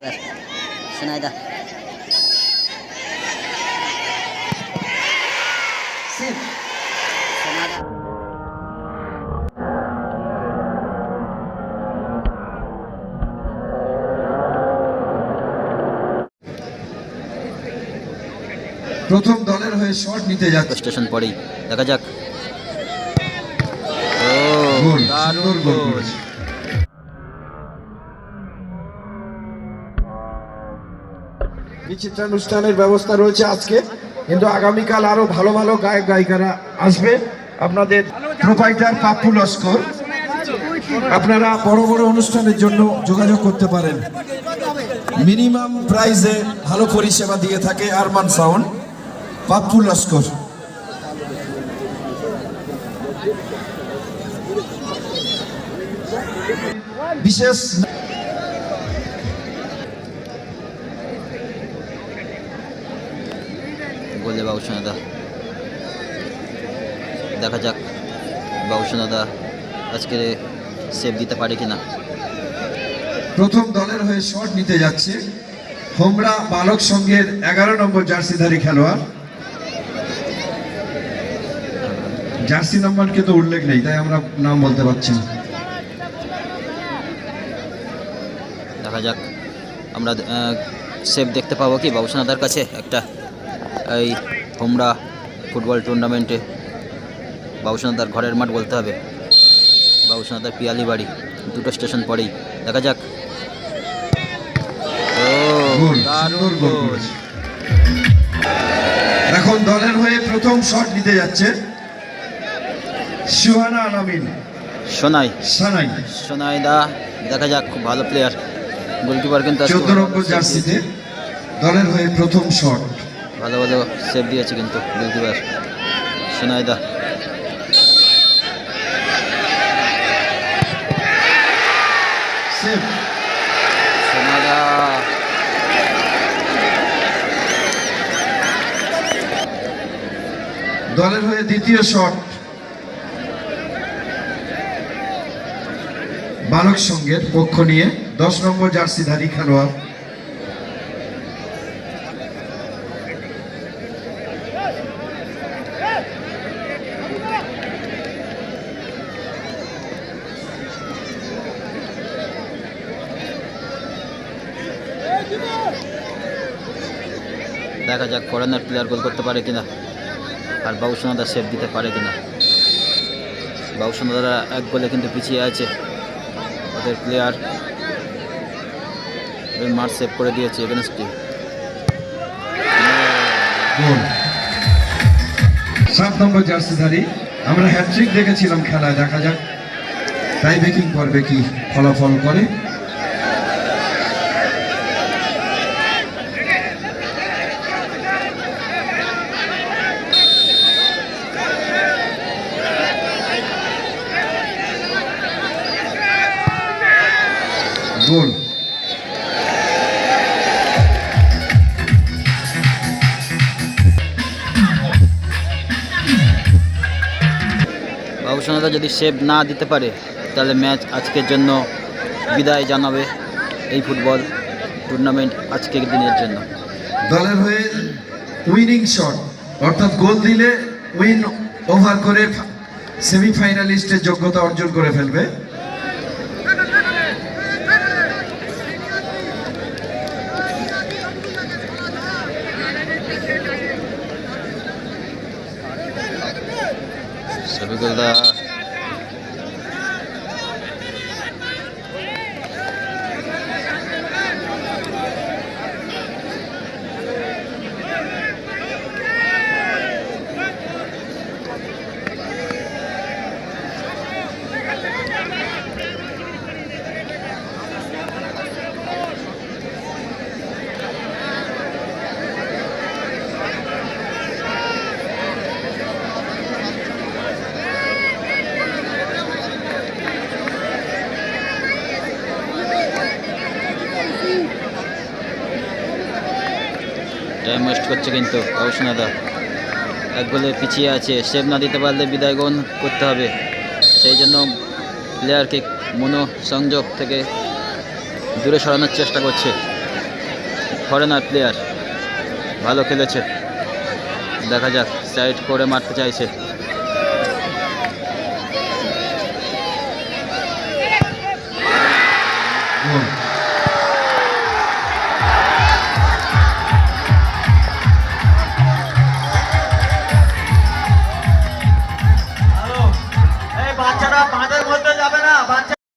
Sinaida. প্রথম দলের হয়ে শট নিতে যাচ্ছে। স্টেশন পরেই। দেখা যাক। ও দারুণ গোল গোল করেছে। বিচিত্রানুষ্ঠানের ব্যবস্থা রয়েছে আজকে। কিন্তু আগামীকাল আরও ভালো ভালো গায়ক, গায়িকারা আসবে। আপনাদের প্রোপাইটার পাপ্পু লস্কর। আপনারা বড় বড় অনুষ্ঠানের জন্য যোগাযোগ করতে পারেন। মিনিমাম প্রাইজে ভালো পরিষেবা দিয়ে থাকে আরমান সাউন্ড। পাপ্পু লস্কর। বিশেষ বললে বাবুসোনাদা দেখা যাক বাবুসোনাদা আজকে সেভ দিতে পারে কিনা। প্রথম দলের হয়ে শট নিতে যাচ্ছে হোমরা বালক সংঘের এগারো নম্বর জার্সিধারী খেলোয়াড়। জার্সি নাম্বার কিন্তু উল্লেখ নেই তাই আমরা নাম বলতে পারছি না। দেখা যাক আমরা সেভ দেখতে পাবো কি বাবুসোনাদার কাছে একটা। এই হোমরা ফুটবল টুর্নামেন্টে বাবুসোনাদার ঘরের মাঠ বলতে হবে। বাবুসোনাদার পিয়ালি বাড়ি দুটো স্টেশন পরেই। দেখা যাক। এখন দলের হয়ে প্রথম শট নিতে যাচ্ছে আলামিন সোনাই। সানাই। সোনাই দা দেখা যাক খুব ভালো প্লেয়ার গোলকিপার কিন্তু চোদ্দ নম্বর জার্সিতে দলের হয়ে প্রথম শট। ভালো ভালো সেভ দিয়েছে কিন্তু গোলকিপার সোনাই দা সেভ সোনাই দা দলের হয়ে দ্বিতীয় শট। বালক সঙ্গের পক্ষ নিয়ে দশ নম্বর জার্সিধারী খেলোয়াড় দেখা যাক ফরেনার প্লেয়ার গোল করতে পারে কিনা। আর বাবুসোনাদা সেভ দিতে পারে কিনা। বাবুসোনাদারা এক গোলে কিন্তু পিছিয়ে আছে। ওদের প্লেয়ার মাঠ সেভ করে দিয়েছে এগেনস্ট। গোল। সাত নম্বর জার্সিধারী আমরা হ্যাট্রিক দেখেছিলাম খেলায়, দেখা যাক। টাই ব্রেকিং পর্বে কি ফলাফল করে। গোল বাবুসোনাদা যদি সেভ না দিতে পারে তাহলে ম্যাচ আজকের জন্য বিদায় জানাবে এই ফুটবল টুর্নামেন্ট আজকের দিনের জন্য। দলের হয়ে উইনিং শট অর্থাৎ গোল দিলে উইন ওভার করে সেমিফাইনালিস্টের যোগ্যতা অর্জন করে ফেলবে। しゃだ টাইম করছে কিন্তু বাবুসোনাদা এক গোলে পিছিয়ে আছে, সেভ না দিতে পারলে বিদায় গ্রহণ করতে হবে। সেই জন্য প্লেয়ারকে মনোসংযোগ থেকে দূরে সরানোর চেষ্টা করছে। ফরেনার প্লেয়ার ভালো খেলেছে। দেখা যাক সাইড করে মারতে চাইছে। গোল